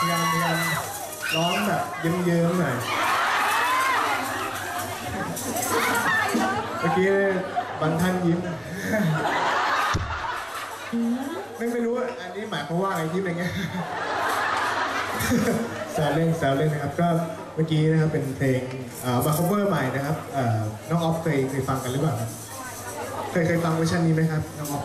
ยายามพยายามร้องแบบเยิ้มๆหน่อยเมื่อกี้บางท่านยิ้มไม่ไม่รู้อันนี้หมายความว่าอะไรยิ้มอย่างเงี้ยแซวเล่นแซวเล่นนะครับ ก็เมื่อกี้นะครับเป็นเพลงเอ่อมา cover ใหม่นะครับอ่อน้องออฟเคยเคยฟังกันหรือเปล่าครับเคยเคยฟังเวอร์ชันนี้ไหมครับน้องออฟ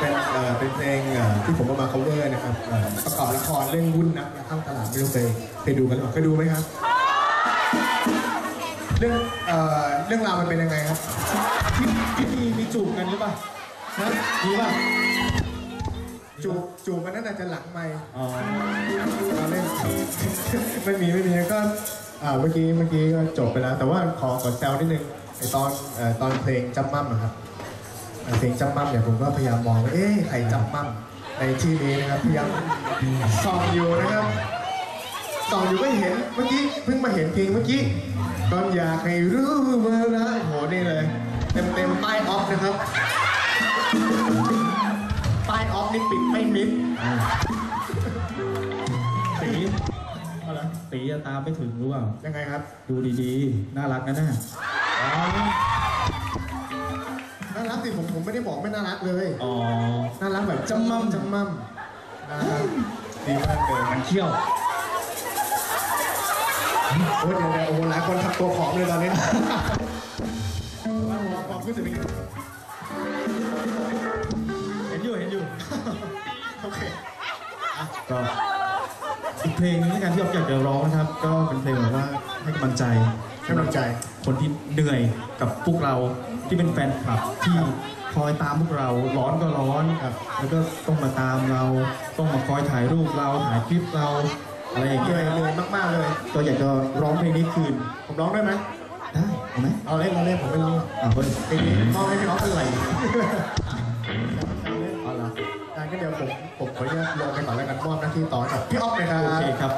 เป็นเอ่อเป็นเพลงเอ่อที่ผมเอามา cover นะครับเอ่อประกอบละครเรื่องวุ่นนักข้ามตลาดไม่รู้เคยเคยดูกันหรือเปล่าเคยดูไหมครับ เรื่องเอ่อเรื่องราวมันเป็นยังไงครับพี่พี่มีมีจูบกันหรือเปล่าฮะมีป่ะจูบจูบกันนั่นอาจจะหลังไม่อ๋อเราเล่น ไม่มีไม่มีก็อ่าเมื่อกี้เมื่อกี้ก็จบไปแล้ว แต่ว่าขอขอแซวนิดนึงไอตอนเอ่อตอนเพลงจำมั่มอะครับ เอ่อเพลงจำมั่มเนี่ยผมก็พยายามมองว่าเอ๊ะใครจำมั่มในที่นี้นะครับพยายามส่องอยู่นะครับส่องอยู่ก็เห็นเมื่อกี้เพิ่งมาเห็นเพลงเมื่อกี้ตอนอยากให้รู้ว่ารักโหนี่เลย เต็มเต็มๆป้ายออฟนะครับป้ายออฟนี่ปิดไม่มิดตีอาละตีตาไมไปถึงรือเปล่ายังไงครับ ดูดีๆ น่ารักนะน่ะอ๋อน่ารักสิ ผมผมไม่ได้บอกไม่น่ารักเลย อ๋อ น่ารักแบบจำมั่มจำมั่มน่ารักดีมากเลยมันเขี้ยวโอ้ยเดี๋ยวเดี๋ยวโอ้โหหลายคนทำตัวผอมเลยตอนนี้ว่าความรู้สึกเป็นไงเห็นอยู่เห็นอยู่ โอเคก็อีกเพลงนึงในการที่ออฟอยากจะร้องนะครับ ก็เป็นเพลงแบบว่าให้กำลังใจ ให้กำลังใจ คนที่เหนื่อยกับพวกเราที่เป็นแฟนคลับที่คอยตามพวกเราร้อนก็ร้อนครับแล้วก็ต้องมาตามเราต้องมาคอยถ่ายรูปเราถ่ายคลิปเราอะไรอย่างเหเงี้นื่อยยเหนื่อยมากๆเลย ก็อยากจะร้องเพลงนี้คืนผมร้องได้ไหมได้เอาไหมเอาเล่นเอาเล่นผมไม่รู้อ่าเฮ้ยเพลงนี้มอบให้พี่น้องเป็นไรเอาละงั้นเดี๋ยวผมผมขออนุญาตลงไปก่อนแล้วกันมอบหน้าที่ต่อกับพี่อ๊อฟเลยครัโอเคบครับ